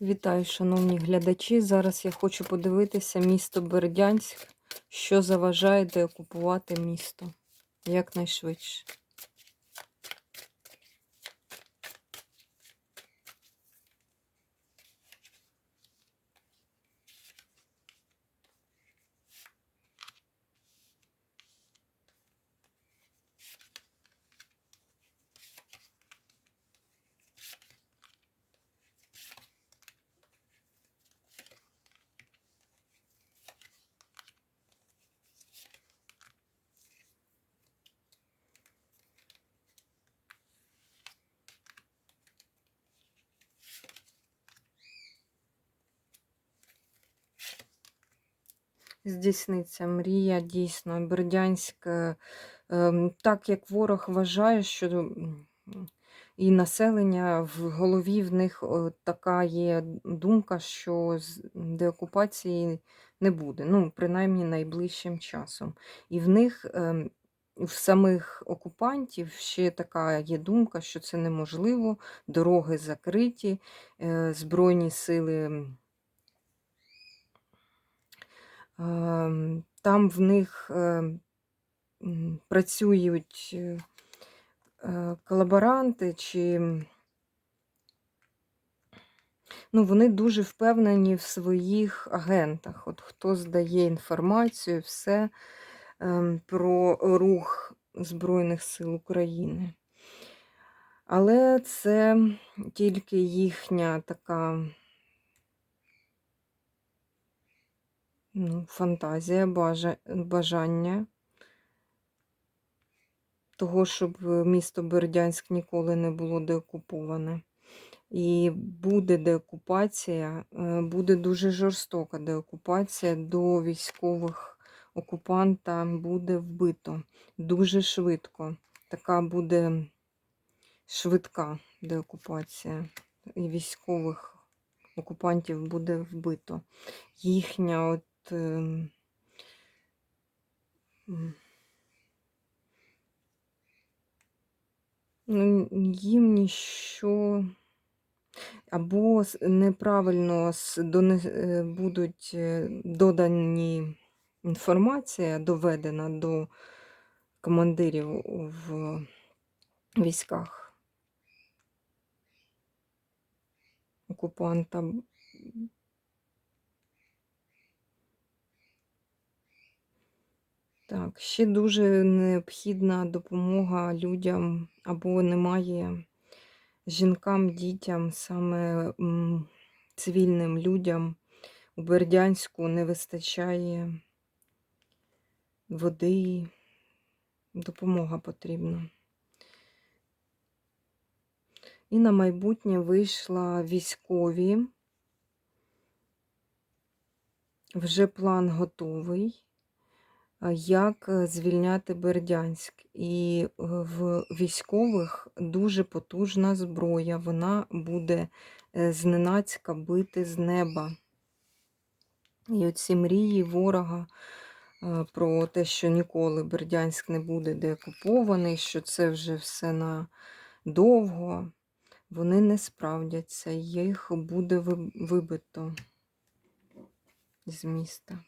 Вітаю, шановні глядачі. Зараз я хочу подивитися місто Бердянськ, що заважає деокупувати місто якнайшвидше. Здійсниться мрія, дійсно, Бердянськ, ем, так як ворог вважає, що і населення в голові в них така є думка, що деокупації не буде, ну, принаймні найближчим часом. І в них, ем, в самих окупантів ще така є думка, що це неможливо, дороги закриті, е, збройні сили. Там в них працюють е, е, колаборанти, чи ну, вони дуже впевнені в своїх агентах. От хто здає інформацію, все ем, про рух Збройних сил України. Але це тільки їхня така ну, фантазія, бажа- бажання того, щоб місто Бердянськ ніколи не було деокуповане. І буде деокупація, е, буде дуже жорстока деокупація до військових окупанта буде вбито дуже швидко. Така буде швидка деокупація. І військових окупантів буде вбито. Їхня от. Ем, Ну, їм ніщо або неправильно е, будуть е, додані інформація доведена до командирів в військах окупанта. Так, ще дуже необхідна допомога людям або немає жінкам, дітям, саме цивільним людям. У Бердянську не вистачає води, допомога потрібна. І на майбутнє вийшла військові. Вже план готовий, як е, звільняти Бердянськ. І е, в військових дуже потужна зброя. Вона буде е, зненацька бити з неба. І оці мрії ворога про те, що ніколи Бердянськ не буде деокупований, що це вже все надовго, вони не справдяться, їх буде вибито з міста.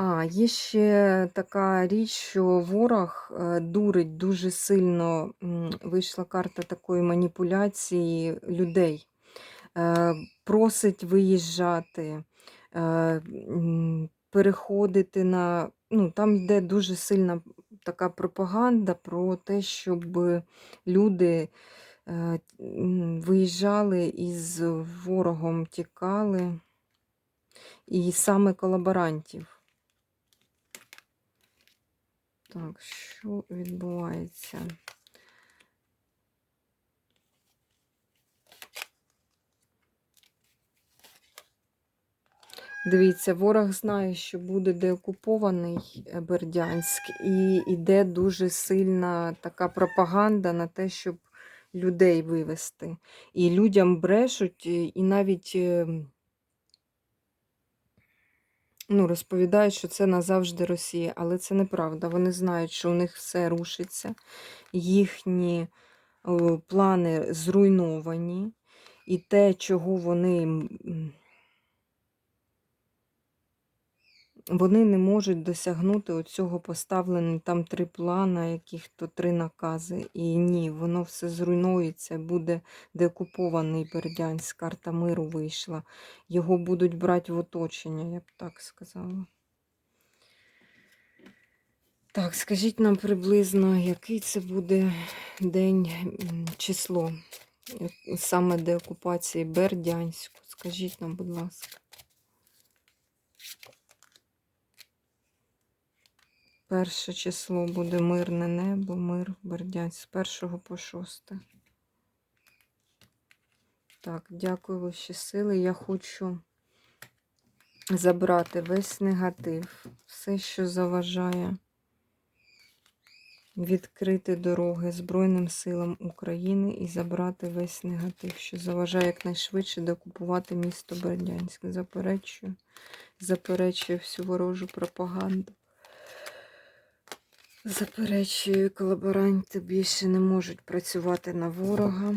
А, є ще така річ, що ворог е, дурить дуже сильно. Вийшла карта такої маніпуляції людей. Е, Просить виїжджати, е, переходити на. Ну, там йде дуже сильна така пропаганда про те, щоб люди е, виїжджали і з ворогом тікали, і саме колаборантів. Так, що відбувається? Дивіться, ворог знає, що буде деокупований е, Бердянськ, і йде дуже сильна така пропаганда на те, щоб людей вивести. І людям брешуть, і навіть е, ну, розповідають, що це назавжди Росія, але це неправда. Вони знають, що у них все рушиться, їхні плани зруйновані, і те, чого вони. Вони не можуть досягнути оцього поставлені там три плана, яких то три накази. І ні, воно все зруйнується, буде деокупований Бердянськ, карта миру вийшла. Його будуть брати в оточення, я б так сказала. Так, скажіть нам приблизно, який це буде день, число е, саме деокупації Бердянську. Скажіть нам, будь ласка. Перше число буде мирне небо, мир Бердянськ з першого по шосте. Так, дякую вищі сили. Я хочу забрати весь негатив, все, що заважає відкрити дороги Збройним силам України і забрати весь негатив, що заважає якнайшвидше докупувати місто Бердянськ. Заперечую, заперечую всю ворожу пропаганду. Заперечую, колаборанти більше не можуть працювати на ворога.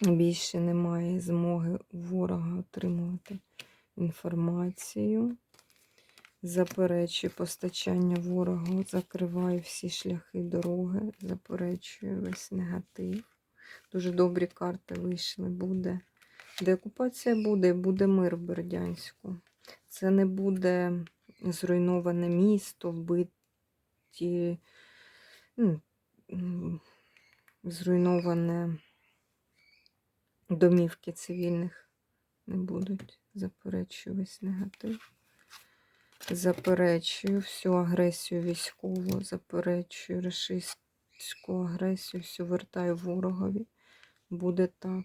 Більше немає змоги ворога отримувати інформацію. Заперечую постачання ворогу, закриваю всі шляхи дороги, заперечую весь негатив. Дуже добрі карти вийшли. Буде. Деокупація буде, буде мир в Бердянську. Це не буде зруйноване місто, вбиті, ну, м, зруйноване домівки цивільних не будуть. Заперечую весь негатив. Заперечую всю агресію військову, заперечую рашистську агресію, всю вертаю ворогові. Буде так.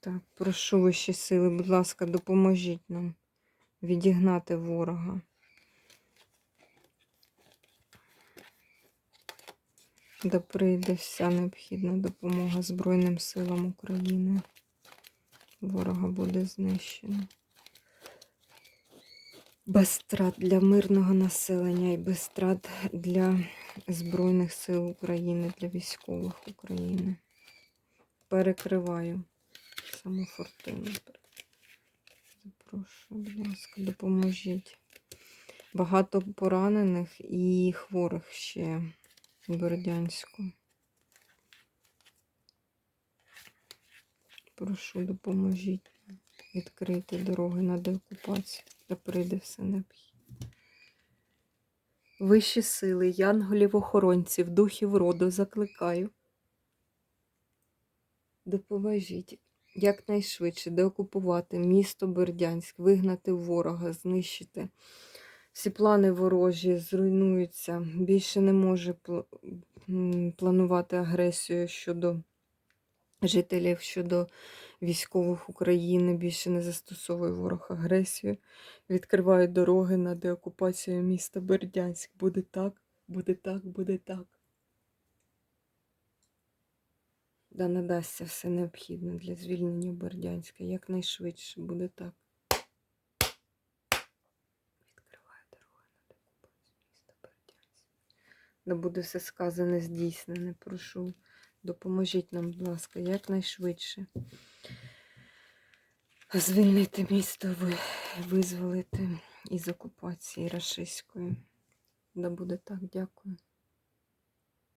Так, прошу вищі сили, будь ласка, допоможіть нам відігнати ворога. Да прийде вся необхідна допомога Збройним силам України. Ворога буде знищено. Без страт для мирного населення і без страт для Збройних сил України, для військових України. Перекриваю саму фортину. Запрошую, будь ласка, допоможіть. Багато поранених і хворих ще в Бердянську. Прошу, допоможіть відкрити дороги на деокупацію, та прийде все необхідне. Вищі сили, янголів-охоронців, духів роду закликаю. Допоможіть якнайшвидше деокупувати місто Бердянськ, вигнати ворога, знищити. Всі плани ворожі зруйнуються. Більше не може планувати агресію щодо жителів, щодо військових України. Більше не застосовує ворог агресію. Відкриває дороги на деокупацію міста Бердянськ. Буде так, буде так, буде так. Да надасться все необхідне для звільнення Бердянська. Якнайшвидше буде так. Відкриває дороги на деокупацію міста Бердянськ. Да буде все сказане, здійснене. Прошу, допоможіть нам, будь ласка, якнайшвидше. Звільнити місто, ви- визволити із окупації рашистської. Да буде так, дякую.